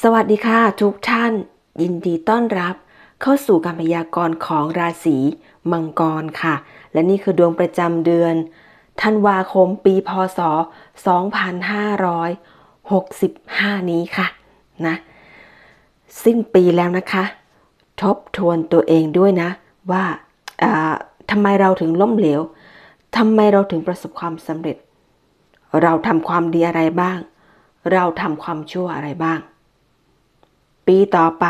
สวัสดีค่ะทุกท่าน ยินดีต้อนรับ เข้าสู่การพยากรณ์ของราศีมังกรค่ะ และนี่คือดวงประจำเดือนธันวาคมปีพศ 2565 นี้ค่ะนะสิ้นปีแล้วนะคะ ทบทวนตัวเองด้วยนะ ว่าอ่าทำไมเราถึงล้มเหลวทำไมเราถึงประสบความสำเร็จ เราทำความดีอะไรบ้าง เราทำความชั่วอะไรบ้าง ปีต่อไป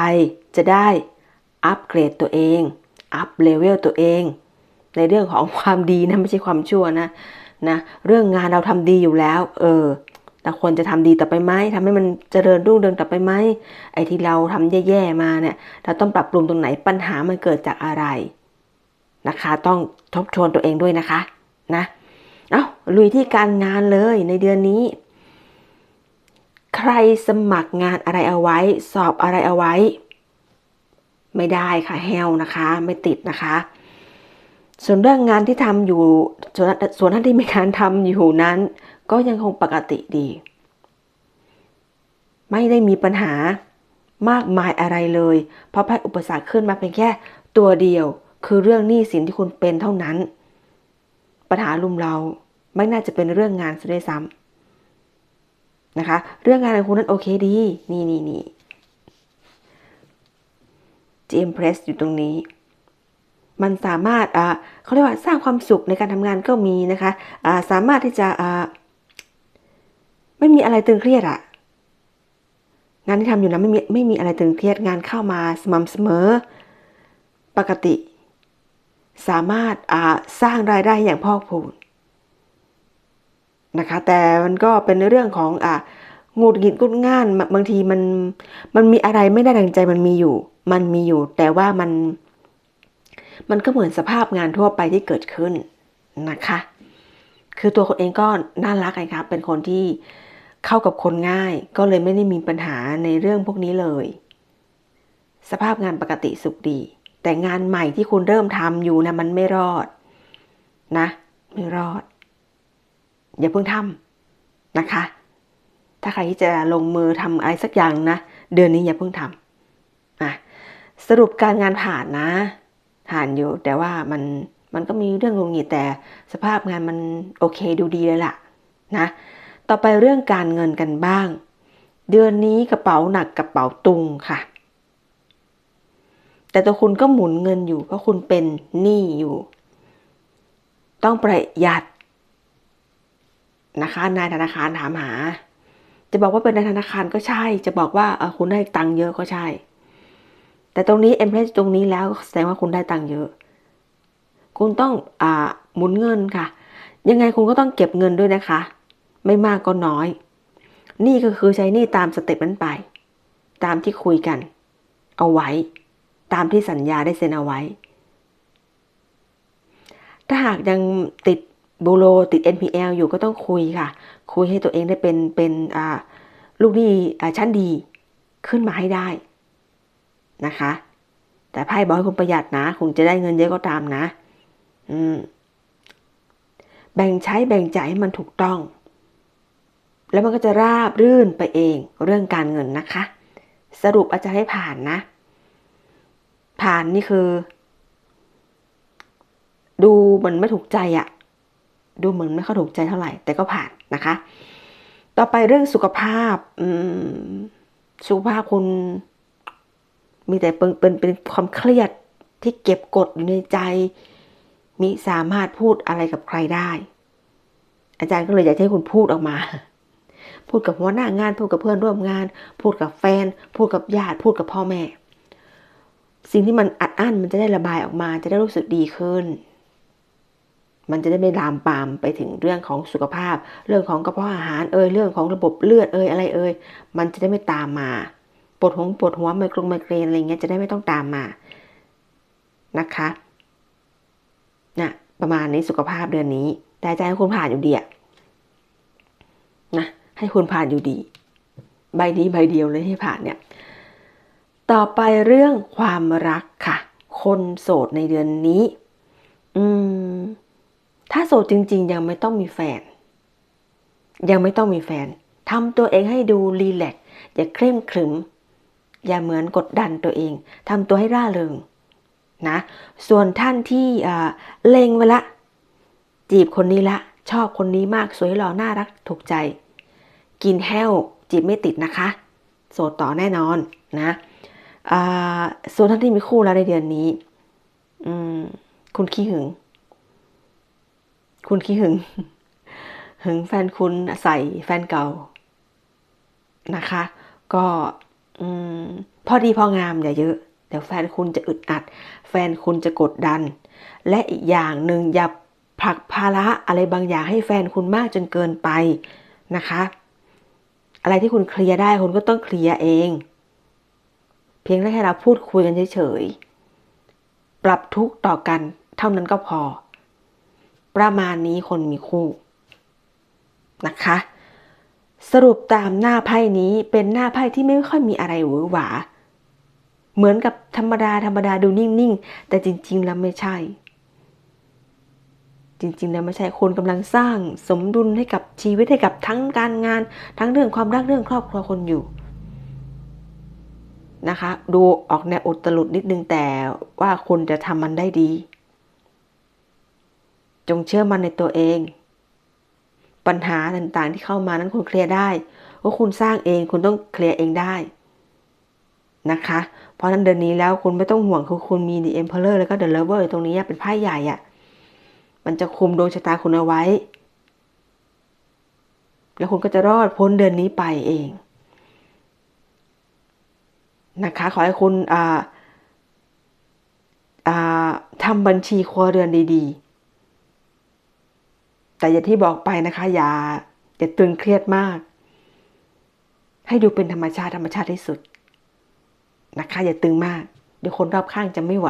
จะได้อัปเกรดตัวเอง อัพเลเวลตัวเอง ในเรื่องของความดีนะไม่ใช่ความชั่วนะนะเรื่องงานเราทำดีอยู่แล้ว เออแต่ควรจะทำดีต่อไปไหมทำให้มันเจริญรุ่งเรืองต่อไปไหมไอ้ที่เราทำแย่ๆมาเนี่ย เราต้องปรับปรุงตรงไหนปัญหามันเกิดจากอะไรนะคะ ต้องทบทวนตัวเองด้วยนะคะ นะเอาลุยที่การงานเลยในเดือนนี้ รสมัครงานอะไรเอาไว้ สอบอะไรเอาไว้ ไม่ได้ค่ะแฮวนะคะ ไม่ติดนะคะ ส่วนเรื่องงานที่ทำอยู่ส่วนส่วนท่านที่มีการทำอยู่นั้น ก็ยังคงปกติดี ไม่ได้มีปัญหามากมายอะไรเลย เพราะไพ่อุปสรรคขึ้นมาเป็นแค่ตัวเดียว คือเรื่องหนี้สินที่คุณเป็นเท่านั้น ปัญหาลุมเราไม่น่าจะเป็นเรื่องงานซะด้วยซ้ำ นะคะ เรื่องงานของคุณนั้นโอเคดี นี่นี่นี่ GM Press อยู่ตรงนี้ มันสามารถอ่าเขาเรียกว่าสร้างความสุขในการทำงานก็มีนะคะอ่าสามารถที่จะอ่าไม่มีอะไรตึงเครียดอะงานที่ทำอยู่นะไม่มีไม่มีอะไรตึงเครียดงานเข้ามาสม่ำเสมอ ปกติ สามารถอ่าสร้างรายได้อย่างพอกพูน นะคะแต่มันก็เป็นเรื่องของอ่างูดหงิดกุดง่านบางทีมันมันมีอะไรไม่ได้ดังใจมันมีอยู่ มันมีอยู่ แต่ว่ามัน มันก็เหมือนสภาพงานทั่วไปที่เกิดขึ้นนะคะ คือตัวคนเองก็น่ารักไงคะเป็นคนที่เข้ากับคนง่าย ก็เลยไม่ได้มีปัญหาในเรื่องพวกนี้เลย สภาพงานปกติสุขดี แต่งานใหม่ที่คุณเริ่มทำอยู่นะมันไม่รอด นะ ไม่รอด อย่าเพิ่งทำนะคะ ถ้าใครที่จะลงมือทำอะไรสักอย่างนะ เดือนนี้อย่าเพิ่งทำนะสรุปการงานผ่านนะ ผ่านอยู่ แต่ว่ามันมันก็มีเรื่องงุนงิดแต่สภาพงานมันโอเคดูดีเลยล่ะนะ ต่อไปเรื่องการเงินกันบ้าง เดือนนี้กระเป๋าหนักกระเป๋าตุงค่ะ แต่ตัวคุณก็หมุนเงินอยู่เพราะคุณเป็นหนี้อยู่ ต้องประหยัด นะคะนายธนาคารถามหา จะบอกว่าเป็นนายธนาคารก็ใช่ จะบอกว่าคุณได้ตังค์เยอะก็ใช่ แต่ตรงนี้เอ็มเพลสตรงนี้แล้วแสดงว่าคุณได้ตังค์เยอะ คุณต้องอหมุนเงินค่ะ ยังไงคุณก็ต้องเก็บเงินด้วยนะคะ ไม่มากก็น้อย นี่ก็คือใช้หนี่ตามสเต็ปนั้นไป ตามที่คุยกัน เอาไว้ ตามที่สัญญาได้เซ็นเอาไว้ ถ้าหากยังติด บูโรติด NPL อยู่ก็ต้องคุยค่ะ คุยให้ตัวเองได้เป็นเป็นลูกหนี้อ่ชั้นดีขึ้นมาให้ได้นะคะ แต่ไพ่บอกให้คุณประหยัดนะคงจะได้เงินเยอะก็ตามนะอืมแบ่งใช้แบ่งจ่ายให้มันถูกต้อง แล้วมันก็จะราบรื่นไปเองเรื่องการเงินนะคะ สรุปอาจจะให้ผ่านนะ ผ่านนี่คือ ดูเหมือนไม่ถูกใจอะ ดูเหมือนไม่ค่อยถูกใจเท่าไหร่ แต่ก็ผ่านนะคะ ต่อไปเรื่องสุขภาพสุขภาพคุณมีแต่เป็นเป็นเป็นความเครียดที่เก็บกดอยู่ในใจ มิสามารถพูดอะไรกับใครได้ อาจารย์ก็เลยอยากให้คุณพูดออกมา พูดกับหัวหน้างาน พูดกับเพื่อนร่วมงาน พูดกับแฟน พูดกับญาติ พูดกับพ่อแม่ สิ่งที่มันอัดอั้นมันจะได้ระบายออกมา จะได้รู้สึกดีขึ้น มันจะได้ไม่ลามปามไปถึงเรื่องของสุขภาพ เรื่องของกระเพาะอาหารเอ่ยเรื่องของระบบเลือดเอ่ยอะไรเอ่ยมันจะได้ไม่ตามมาปวดหัวปวดหัวไมโครไมเกรนอะไรเงี้ยจะได้ไม่ต้องตามมานะคะนะประมาณนี้สุขภาพเดือนนี้แต่ใจให้คุณผ่านอยู่ดีอะนะให้คุณผ่านอยู่ดี ใบนี้ใบเดียวเลยให้ผ่านเนี่ย ต่อไปเรื่องความรักค่ะ คนโสดในเดือนนี้ อืม โสดจริง ๆ ยังไม่ต้องมีแฟน ยังไม่ต้องมีแฟนทำตัวเองให้ดูรีแลกอย่าเคร่งขรึม อย่าเหมือนกดดันตัวเองทำตัวให้ร่าเริงนะส่วนท่านที่เล็งไว้ละ จีบคนนี้ละ ชอบคนนี้มากสวยหล่อน่ารักถูกใจ กินแห้วจีบไม่ติดนะคะ โสดต่อแน่นอนนะส่วนท่านที่มีคู่แล้วในเดือนนี้ คุณขี้หึง คุณขี้หึง หึงแฟนคุณใส่แฟนเก่านะคะ ก็อพอดีพองามอย่าเยอะ เดี๋ยวแฟนคุณจะอึดอัด แฟนคุณจะกดดัน และอีกอย่างหนึ่งอย่าผลักภาระอะไรบางอย่างให้แฟนคุณมากจนเกินไปนะคะ อะไรที่คุณเคลียร์ได้คุณก็ต้องเคลียร์เอง เพียงแค่เราพูดคุยกันเฉยๆปรับทุกข์ต่อกันเท่านั้นก็พอ ประมาณนี้คนมีคู่นะคะ สรุปตามหน้าไพ่นี้เป็นหน้าไพ่ที่ไม่ค่อยมีอะไรหวือหวา เหมือนกับธรรมดาธรรมดาดูนิ่งๆ แต่จริงๆแล้วไม่ใช่ จริงๆแล้วไม่ใช่คนกำลังสร้างสมดุลให้กับชีวิตให้กับทั้งการงาน ทั้งเรื่องความรักเรื่องครอบครัวคนอยู่นะคะ ดูออกแนวอุตลุดนิดนึงแต่ว่าคุณจะทำมันได้ดี จงเชื่อมันในตัวเอง ปัญหาต่างๆที่เข้ามานั้นคุณเคลียร์ได้ว่าคุณสร้างเองคุณต้องเคลียร์เองได้นะคะ เพราะนั้นเดือนนี้แล้วคุณไม่ต้องห่วงคือคุณมี The Emperor แล้วก็ The Lover อยู่ตรงนี้เป็นไพ่ใหญ่อะมันจะคุมดวงชะตาคุณเอาไว้ แล้วคุณก็จะรอดพ้นเดือนนี้ไปเอง นะคะ ขอให้คุณทำบัญชีครัวเรือนดี ๆ แต่อย่างที่บอกไปนะคะ อย่าอย่าตึงเครียดมาก ให้ดูเป็นธรรมชาติธรรมชาติที่สุดนะคะ อย่าตึงมาก เดี๋ยวคนรอบข้างจะไม่ไหว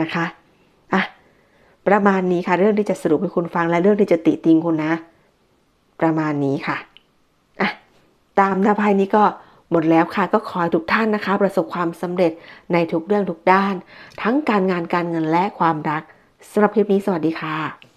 นะคะอะประมาณนี้ค่ะ เรื่องที่จะสรุปให้คุณฟังและเรื่องที่จะติติงคุณนะ ประมาณนี้ค่ะอะตามหน้าไพ่นี้ก็หมดแล้วค่ะก็ขอให้ทุกท่านนะคะ ประสบความสำเร็จในทุกเรื่องทุกด้าน ทั้งการงานการเงินและความรักสำหรับคลิปนี้สวัสดีค่ะ